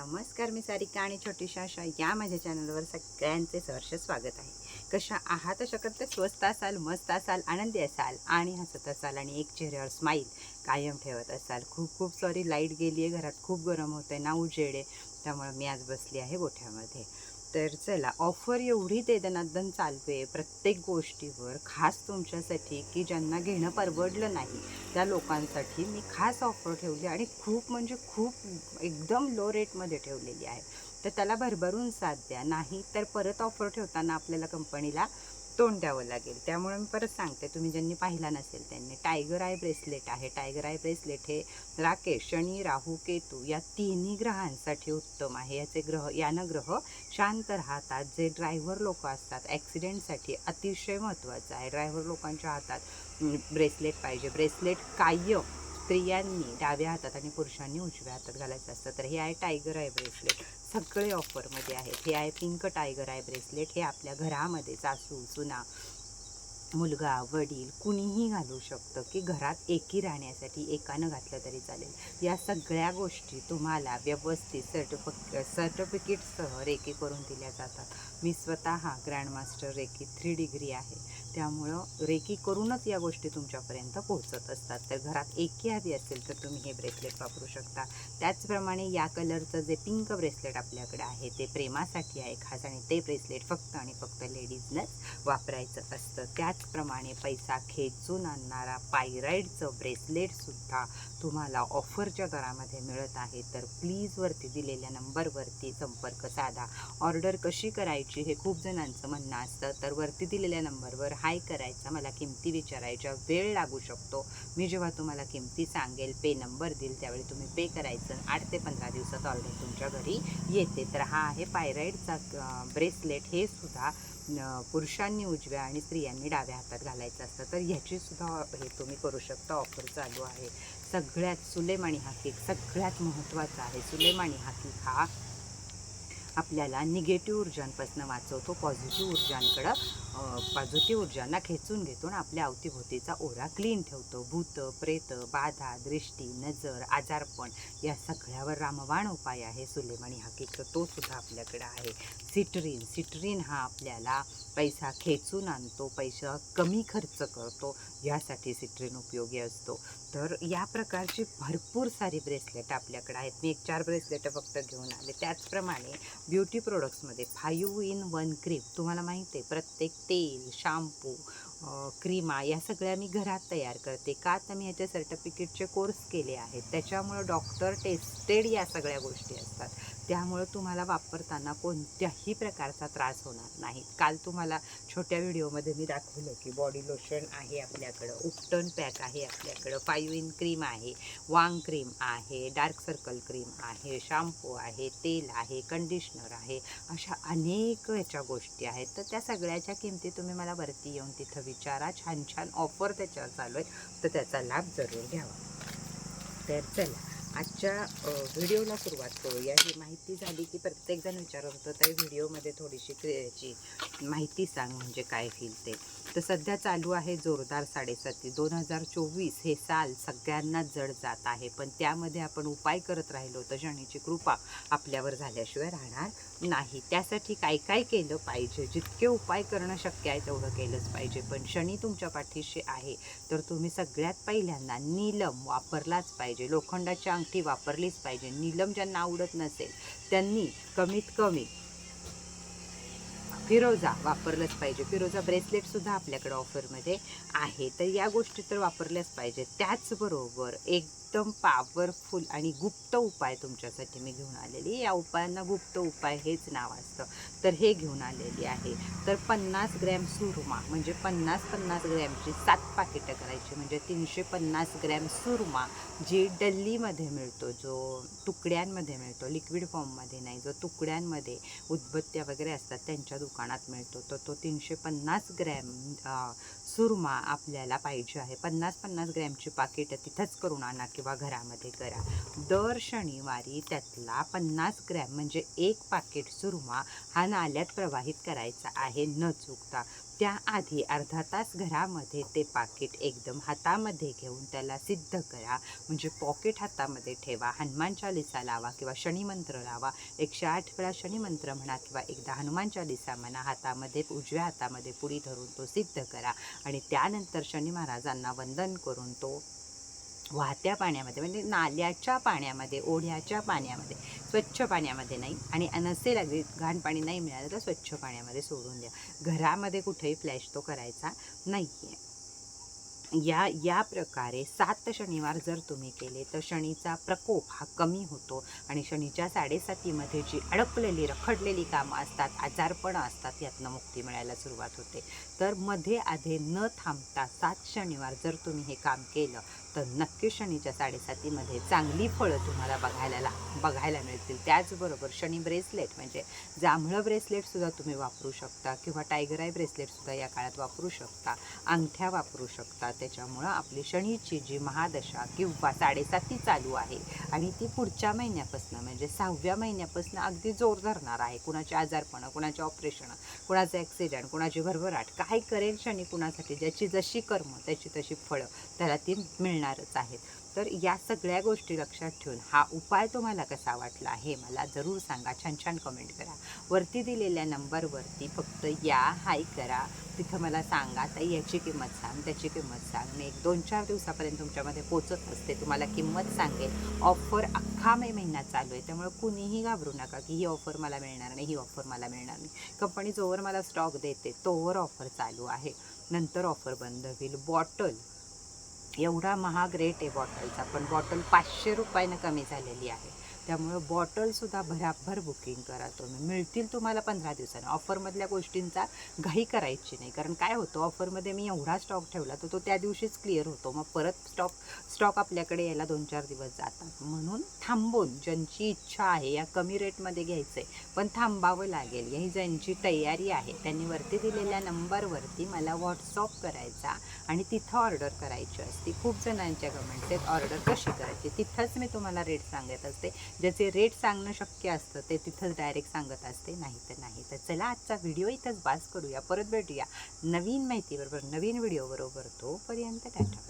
नमस्कार मी सारिका आणि छोटीशा आशा या माझ्या चॅनलवर सगळ्यांचे सहर्ष स्वागत आहे. कशा आहात? शकत ते स्वस्त असाल मस्त असाल आनंदी असाल आणि हसत असाल आणि एक चेहऱ्यावर स्माईल कायम ठेवत असाल. खूप खूप सॉरी लाइट गेली आहे घरात खूप गरम होतं आहे ना उजेड आहे त्यामुळं मी आज बसली आहे गोठ्यामध्ये. तर चला ऑफर एवढी दनादन चालू आहे प्रत्येक गोष्टीवर खास तुमच्यासाठी की ज्यांना घेणं परवडलं नाही त्या लोकांसाठी मी खास ऑफर ठेवली आणि खूप म्हणजे खूप एकदम लो रेटमध्ये ठेवलेली आहे. तर त्याला भरभरून साथ द्या. नाही तर परत ऑफर ठेवताना आपल्याला कंपनीला तोंड द्यावं लागेल. त्यामुळे मी परत सांगते तुम्ही ज्यांनी पाहिला नसेल त्यांनी. टायगर आय ब्रेसलेट आहे. टायगर आय ब्रेसलेट हे राकेश शनी राहू केतू या तिन्ही ग्रहांसाठी उत्तम आहे. याचे ग्रह यानं ग्रह शांत राहतात. जे ड्रायव्हर लोक असतात ॲक्सिडेंटसाठी अतिशय महत्त्वाचं आहे. ड्रायव्हर लोकांच्या हातात ब्रेसलेट पाहिजे. ब्रेसलेट कायम स्त्रियांनी डाव्या हातात आणि पुरुषांनी उजव्या हातात घालायचं असतं. तर हे आहे टायगर आय ब्रेसलेट सगळे ऑफरमध्ये आहेत. हे आहे पिंक टायगर आय ब्रेसलेट. हे आपल्या घरामध्ये सासू सुना मुलगा वडील कुणीही घालू शकतं की घरात एकी राहण्यासाठी एकानं घातलं तरी चालेल. या सगळ्या गोष्टी तुम्हाला व्यवस्थित सर्टिफिक सर्टिफिकेटसह रेकी करून दिल्या जातात. मी स्वतः ग्रँडमास्टर रेकी थ्री डिग्री आहे. त्यामुळं रेकी करूनच या गोष्टी तुमच्यापर्यंत पोहोचत असतात. तर घरात एकी हवी असेल तर तुम्ही हे ब्रेसलेट वापरू शकता. त्याचप्रमाणे या कलरचं जे पिंक ब्रेसलेट आपल्याकडे आहे ते प्रेमासाठी आहे खास आणि ते ब्रेसलेट फक्त आणि फक्त लेडीजनंच वापरायचं असतं. त्याचप्रमाणे पैसा खेचून आणणारा पायराईडचं ब्रेसलेटसुद्धा तुम्हाला ऑफरच्या दरामध्ये मिळत आहे. तर प्लीजवरती दिलेल्या नंबरवरती संपर्क साधा. ऑर्डर कशी करायची हे खूप जणांचं म्हणणं असतं. तर वरती दिलेल्या नंबरवर हाय करायचा मला किमती विचारायच्या वेळ लागू शकतो. मी जेव्हा तुम्हाला किमती सांगेल पे नंबर देईल त्यावेळी तुम्ही पे करायचं. आठ ते पंधरा दिवसात ऑलरेडी तुमच्या घरी येते. तर हा आहे पायराईडचा ब्रेसलेट. हे सुद्धा पुरुषांनी उजव्या आणि स्त्रियांनी डाव्या हातात घालायचं असतं. तर ह्याचीसुद्धा हे तुम्ही करू शकता. ऑफर चालू आहे. सगळ्यात सुलेमानी हा केक सगळ्यात महत्त्वाचा आहे. सुलेमानी हा केक हा आपल्याला निगेटिव्ह ऊर्जांपासून वाचवतो पॉझिटिव्ह ऊर्जांकडं पॉझिटिव्ह ऊर्जांना खेचून घेतो आणि आपल्या अवतीभोवतीचा ओरा क्लीन ठेवतो. भूत प्रेत बाधा दृष्टी नजर आजारपण या सगळ्यावर रामबाण उपाय आहे. सुलेमानी हा तो सुद्धा आपल्याकडे आहे. सिट्रीन सिट्रीन हा आपल्याला पैसा खेचून आणतो पैसा कमी खर्च करतो. यासाठी सिट्रीन उपयोगी असतो. तर या प्रकारची भरपूर सारी ब्रेसलेट आपल्याकडे आहेत. मी एक चार ब्रेसलेट फक्त घेऊन आले. त्याचप्रमाणे ब्युटी प्रोडक्ट्समध्ये फायू इन वन क्रीम तुम्हाला माहिती आहे प्रत्येक तेल शॅम्पू क्रीमा या सगळ्या मी घरात तयार करते. का तर मी याचे सर्टिफिकेटचे कोर्स केले आहेत. त्याच्यामुळं डॉक्टर टेस्टेड या सगळ्या गोष्टी असतात. त्यामुळं तुम्हाला वापरताना कोणत्याही प्रकारचा त्रास होणार नाही. काल तुम्हाला छोट्या व्हिडिओमध्ये मी दाखवलं की बॉडी लोशन आहे आपल्याकडं उपटन पॅक आहे आपल्याकडं फाईव्ह इन क्रीम आहे वांग क्रीम आहे डार्क सर्कल क्रीम आहे शॅम्पू आहे तेल आहे कंडिशनर आहे अशा अनेक ह्याच्या गोष्टी आहेत. तर त्या सगळ्याच्या किमती तुम्ही मला वरती येऊन तिथं विचारा. छान छान ऑफर त्याच्यावर चालू आहे तर त्याचा लाभ जरूर घ्यावा. तर चला. आजच्या व्हिडिओला सुरुवात करूया. ही माहिती झाली की प्रत्येकजण विचारत होतं तर व्हिडिओमध्ये थोडीशी क्रियाची माहिती सांग म्हणजे काय फील ते. तर सध्या चालू आहे जोरदार साडेसाती. दोन हजार चोवीस हे साल सगळ्यांना जड जात आहे. पण त्यामध्ये आपण उपाय करत राहिलो तर शनीची कृपा आपल्यावर झाल्याशिवाय राहणार नाही. त्यासाठी काय काय केलं पाहिजे? जितके उपाय करणं शक्य आहे तेवढं केलंच पाहिजे. पण शनी तुमच्या पाठीशी आहे. तर तुम्ही सगळ्यात पहिल्यांदा नीलम वापरलाच पाहिजे. लोखंडाच्या अंगठी वापरलीच पाहिजे. नीलम ज्यांना आवडत नसेल त्यांनी कमीत कमी फिरोजा वापरलंच पाहिजे. फिरोजा ब्रेसलेटसुद्धा आपल्याकडे ऑफरमध्ये आहे. तर या गोष्टी तर वापरल्याच पाहिजे त्याचबरोबर एकदम पॉवरफुल आणि गुप्त उपाय तुमच्यासाठी मी घेऊन आलेली. या उपायांना गुप्त उपाय हेच नाव असतं. तर हे घेऊन आलेली आहे. तर पन्नास ग्रॅम सुरमा म्हणजे पन्नास पन्नास ग्रॅमची सात पाकिटं करायची. म्हणजे तीनशे पन्नास ग्रॅम सुरमा जी डल्लीमध्ये मिळतो जो तुकड्यांमध्ये मिळतो लिक्विड फॉर्ममध्ये नाही जो तुकड्यांमध्ये उदबत्त्या वगैरे असतात त्यांच्या दुकानात मिळतो. तर तो तीनशे पन्नास ग्रॅम सुरमा आपल्याला पाहिजे आहे. पन्नास पन्नास ग्रॅमची पाकिटं तिथंच करून आणा किंवा घरामध्ये करा. दर शनिवारी त्यातला पन्नास ग्रॅम म्हणजे एक पाकिट सुरमा हा नाल्यात प्रवाहित करायचा आहे न चुकता. त्याआधी अर्धा तास घरामध्ये ते पाकिट एकदम हातामध्ये घेऊन त्याला सिद्ध करा. म्हणजे पॉकेट हातामध्ये ठेवा हनुमान चालिसा लावा किंवा शनिमंत्र लावा. एकशे आठ वेळा शनिमंत्र म्हणा किंवा एकदा हनुमान चालिसा म्हणा हातामध्ये उजव्या हातामध्ये पुडी धरून तो सिद्ध करा. आणि त्यानंतर शनी महाराजांना वंदन करून तो वाहत्या पाण्यामध्ये म्हणजे नाल्याच्या पाण्यामध्ये ओढ्याच्या पाण्यामध्ये स्वच्छ पाण्यामध्ये नाही आणि नसेल अगदी घाण पाणी नाही मिळालं तर स्वच्छ पाण्यामध्ये सोडून द्या. घरामध्ये कुठेही फ्लॅश तो करायचा नाही आहे या या प्रकारे सात शनिवार जर तुम्ही केले तर शनीचा प्रकोप हा कमी होतो आणि शनीच्या साडेसातीमध्ये जी अडकलेली रखडलेली कामं असतात आजारपणं असतात यातनं मुक्ती मिळायला सुरुवात होते. तर मध्ये आधे न थांबता सात शनिवार जर तुम्ही हे काम केलं तर नक्की शनीच्या साडेसातीमध्ये चांगली फळं तुम्हाला बघायला ला बघायला मिळतील. त्याचबरोबर शनी ब्रेसलेट म्हणजे जांभळं ब्रेसलेटसुद्धा तुम्ही वापरू शकता किंवा टायगर आय ब्रेसलेटसुद्धा या काळात वापरू शकता अंगठ्या वापरू शकता. त्याच्यामुळं आपली शनीची जी महादशा किंवा साडेसाती चालू आहे आणि ती पुढच्या महिन्यापासून म्हणजे सहाव्या महिन्यापासून अगदी जोर धरणार आहे. कुणाचे आजारपणं कुणाचे ऑपरेशनं कुणाचं ॲक्सिडेंट कुणाची भरभराट काय करेल शनी कुणासाठी ज्याची जशी कर्म त्याची तशी फळं त्याला ती मिळणारच आहेत. तर या सगळ्या गोष्टी लक्षात ठेवून हा उपाय तुम्हाला कसा वाटला हे मला जरूर सांगा. छान छान कमेंट करा. वरती दिलेल्या नंबरवरती फक्त या हाय करा. तिथं मला सांगा ताई याची किंमत सांग त्याची किंमत सांग. मी एक दोन चार दिवसापर्यंत तुमच्यामध्ये पोचत असते. तुम्हाला किंमत सांगेल ऑफर अख्खा मे महिना चालू आहे. त्यामुळे कुणीही घाबरू नका की ही ऑफर मला मिळणार नाही ही ऑफर मला मिळणार नाही. कंपनी जोवर मला स्टॉक देते तोवर ऑफर चालू आहे. नंतर ऑफर बंद होईल. बॉटल एवढा महाग रेट आहे बॉटलचा पण बॉटल पाचशे रुपयानं कमी झालेली आहे. त्यामुळं बॉटलसुद्धा भराभर बुकिंग करा तुम्ही. मिळतील तुम्हाला पंधरा दिवसांनी. ऑफरमधल्या गोष्टींचा घाई करायची नाही. कारण काय होतं ऑफरमध्ये मी एवढा स्टॉक ठेवला तर तो त्या दिवशीच क्लिअर होतो. मग परत स्टॉक स्टॉक आपल्याकडे यायला दोन चार दिवस जातात. म्हणून थांबून ज्यांची इच्छा आहे या कमी रेटमध्ये घ्यायचं आहे पण थांबावं लागेल. ही ज्यांची तयारी आहे त्यांनी वरती दिलेल्या नंबरवरती मला व्हॉट्सअप करायचा आणि तिथं ऑर्डर करायची असते. खूप जणांच्या कमेंट्स आहेत ऑर्डर कशी करायची? तिथंच मी तुम्हाला रेट सांगत असते. ज्याचे रेट सांगणं शक्य असतं ते तिथंच डायरेक्ट सांगत असते. नाही तर नाही. तर चला आजचा व्हिडिओ इथंच बास करूया. परत भेटूया नवीन माहितीबरोबर नवीन व्हिडिओबरोबर तोपर्यंत टाटा.